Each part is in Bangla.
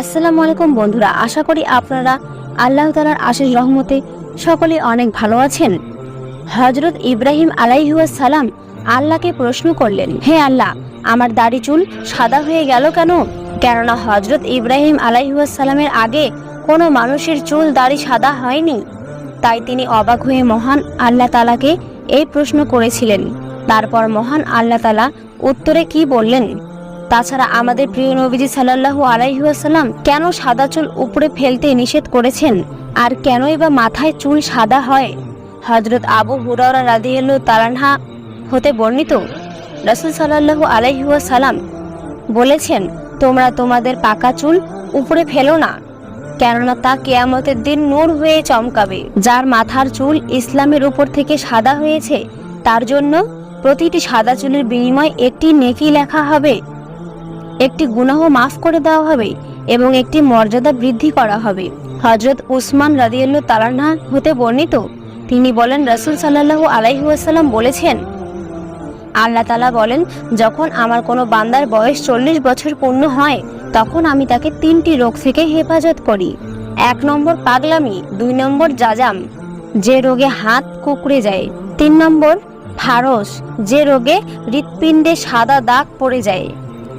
আসসালামু আলাইকুম বন্ধুরা, আশা করি আপনারা আল্লাহ তালার আশিস রহমতে সকলে অনেক ভালো আছেন। হজরত ইব্রাহিম সালাম আল্লাহকে প্রশ্ন করলেন, হে আল্লাহ, আমার দাড়ি চুল সাদা হয়ে গেল কেন? কেননা হজরত ইব্রাহিম সালামের আগে কোনো মানুষের চুল দাড়ি সাদা হয়নি। তাই তিনি অবাক হয়ে মহান আল্লাহ তালাকে এই প্রশ্ন করেছিলেন। তারপর মহান আল্লাহ তালা উত্তরে কি বললেন? তাছাড়া আমাদের প্রিয় নবীজি সাল্লাল্লাহু আলাইহাসাল্লাম কেন সাদা চুল উপরে ফেলতে নিষেধ করেছেন? আর কেনই বা মাথায় চুল সাদা হয়? হজরত আবু হুরারা রাদিয়াল্লাহু তালানহা হতে বর্ণিত, রসুল সাল্লাল্লাহু আলাইহাসাল্লাম বলেছেন, তোমরা তোমাদের পাকা চুল উপরে ফেলো না, কেননা তা কেয়ামতের দিন নূর হয়ে চমকাবে। যার মাথার চুল ইসলামের উপর থেকে সাদা হয়েছে, তার জন্য প্রতিটি সাদা চুলের বিনিময় একটি নেকি লেখা হবে। একটি গুনাহ মাফ করে দেওয়া হবে এবং একটি মর্যাদা বৃদ্ধি করা হবে। হজরত উসমান রাদিয়াল্লাহু তালান্না হতে বর্ণিত, তিনি বলেন, রসুল সাল্লাল্লাহু আলাইহুয়াসাল্লাম বলেছেন, আল্লাহ তালা বলেন, যখন আমার কোনো বান্দার বয়স চল্লিশ বছর পূর্ণ হয়, তখন আমি তাকে তিনটি রোগ থেকে হেফাজত করি। এক নম্বর পাগলামি, দুই নম্বর জাজাম, যে রোগে হাত কুকড়ে যায়। তিন নম্বর ফারস, যে রোগে হৃৎপিণ্ডে সাদা দাগ পড়ে যায়।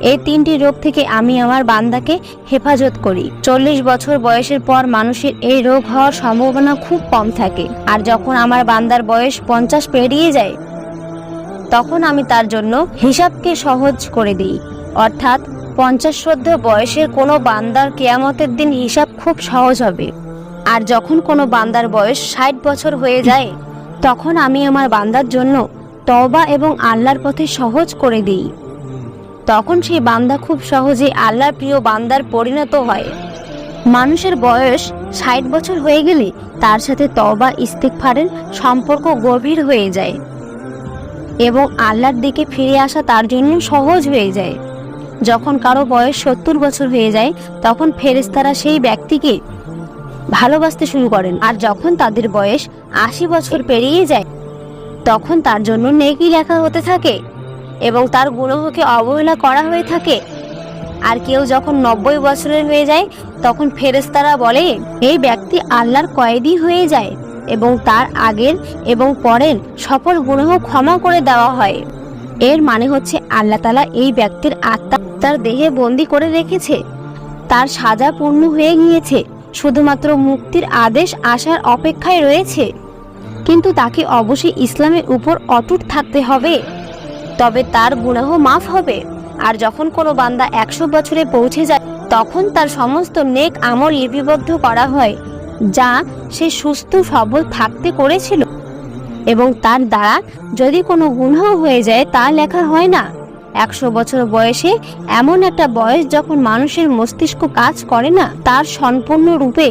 এই তিনটি রোগ থেকে আমি আমার বান্দাকে হেফাজত করি। চল্লিশ বছর বয়সের পর মানুষের এই রোগ হওয়ার সম্ভাবনা খুব কম থাকে। আর যখন আমার বান্দার বয়স পঞ্চাশ পেরিয়ে যায়, তখন আমি তার জন্য হিসাবকে সহজ করে দিই। অর্থাৎ পঞ্চাশ শ্রদ্ধ বয়সের কোনো বান্দার কেয়ামতের দিন হিসাব খুব সহজ হবে। আর যখন কোনো বান্দার বয়স ষাট বছর হয়ে যায়, তখন আমি আমার বান্দার জন্য তবা এবং আল্লাহর পথে সহজ করে দিই। তখন সেই বান্দা খুব সহজে আল্লাহর প্রিয় বান্দার পরিণত হয়। মানুষের বয়স ষাট বছর হয়ে গেলে তার সাথে তওবা ইস্তেকফারের সম্পর্ক গভীর হয়ে যায় এবং আল্লাহর দিকে ফিরে আসা তার জন্য সহজ হয়ে যায়। যখন কারও বয়স সত্তর বছর হয়ে যায়, তখন ফেরেস্তারা সেই ব্যক্তিকে ভালোবাসতে শুরু করেন। আর যখন তাদের বয়স আশি বছর পেরিয়ে যায়, তখন তার জন্য নেকি লেখা হতে থাকে। এবং তার গুণহকে অবহেলা করা হয়ে থাকে। আর কেউ যখন নব্বই বছরের হয়ে যায়, তখন ফেরেস্তারা বলে, এই ব্যক্তি আল্লাহর কয়েদি হয়ে যায় এবং তার আগের এবং পরের সকল গুণহ ক্ষমা করে দেওয়া হয়। এর মানে হচ্ছে আল্লাহ তালা এই ব্যক্তির আত্মা তার দেহে বন্দি করে রেখেছে। তার সাজা পূর্ণ হয়ে গিয়েছে। শুধুমাত্র মুক্তির আদেশ আসার অপেক্ষায় রয়েছে। কিন্তু তাকে অবশ্যই ইসলামের উপর অটুট থাকতে হবে। তবে তার গুনাহ মাফ হবে। আর যখন কোনো বান্দা একশো বছরে পৌঁছে যায়, তখন তার সমস্ত নেক আমল লিপিবদ্ধ করা হয়, যা সে সুস্থ সবল থাকতে করেছিল। এবং তার দ্বারা যদি কোনো গুনাহ হয়ে যায়, তা লেখা হয় না। একশো বছর বয়সে এমন একটা বয়স যখন মানুষের মস্তিষ্ক কাজ করে না, তার সম্পূর্ণ রূপে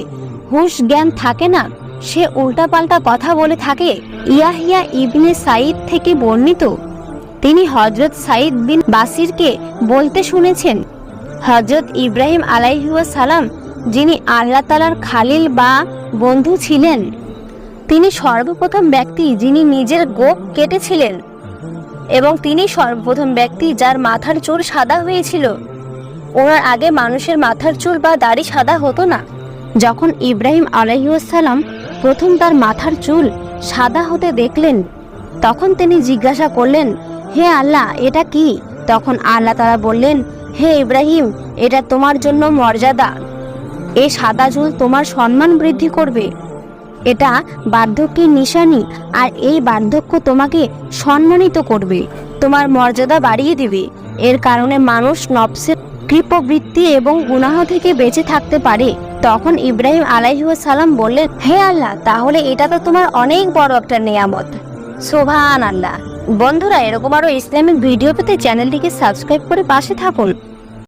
হুঁশ জ্ঞান থাকে না। সে উল্টাপাল্টা কথা বলে থাকে, ইয়াহিয়া ইবনে সাইদ থেকে বর্ণিত। তিনি হজরত সাইদ বিন বাসিরকে বলতে শুনেছেন হজরত ইব্রাহিম সালাম যিনি আল্লাহ তালার খালিল বা বন্ধু ছিলেন, তিনি সর্বপ্রথম ব্যক্তি যিনি নিজের গোপ কেটেছিলেন এবং তিনি সর্বপ্রথম ব্যক্তি যার মাথার চুল সাদা হয়েছিল। ওনার আগে মানুষের মাথার চুল বা দাড়ি সাদা হতো না। যখন ইব্রাহিম আলাইসাল্লাম প্রথম তার মাথার চুল সাদা হতে দেখলেন, তখন তিনি জিজ্ঞাসা করলেন হে আল্লাহ, এটা কি? তখন আল্লাহ তারা বললেন, হে ইব্রাহিম, এটা তোমার জন্য মর্যাদা। এ সাদা চুল তোমার সম্মান বৃদ্ধি করবে। এটা বার্ধক্যের নিশানি, আর এই বার্ধক্য তোমাকে সম্মানিত করবে। তোমার মর্যাদা বাড়িয়ে দিবে। এর কারণে মানুষ নবসের কৃপবৃত্তি এবং গুনাহ থেকে বেঁচে থাকতে পারে। তখন ইব্রাহিম সালাম বললেন, হে আল্লাহ, তাহলে এটা তো তোমার অনেক বড় একটা নিয়ামত। সোভান আল্লাহ বন্ধুরা এরকম আরও ইসলামিক ভিডিও পেতে চ্যানেলটিকে সাবস্ক্রাইব করে পাশে থাকুন।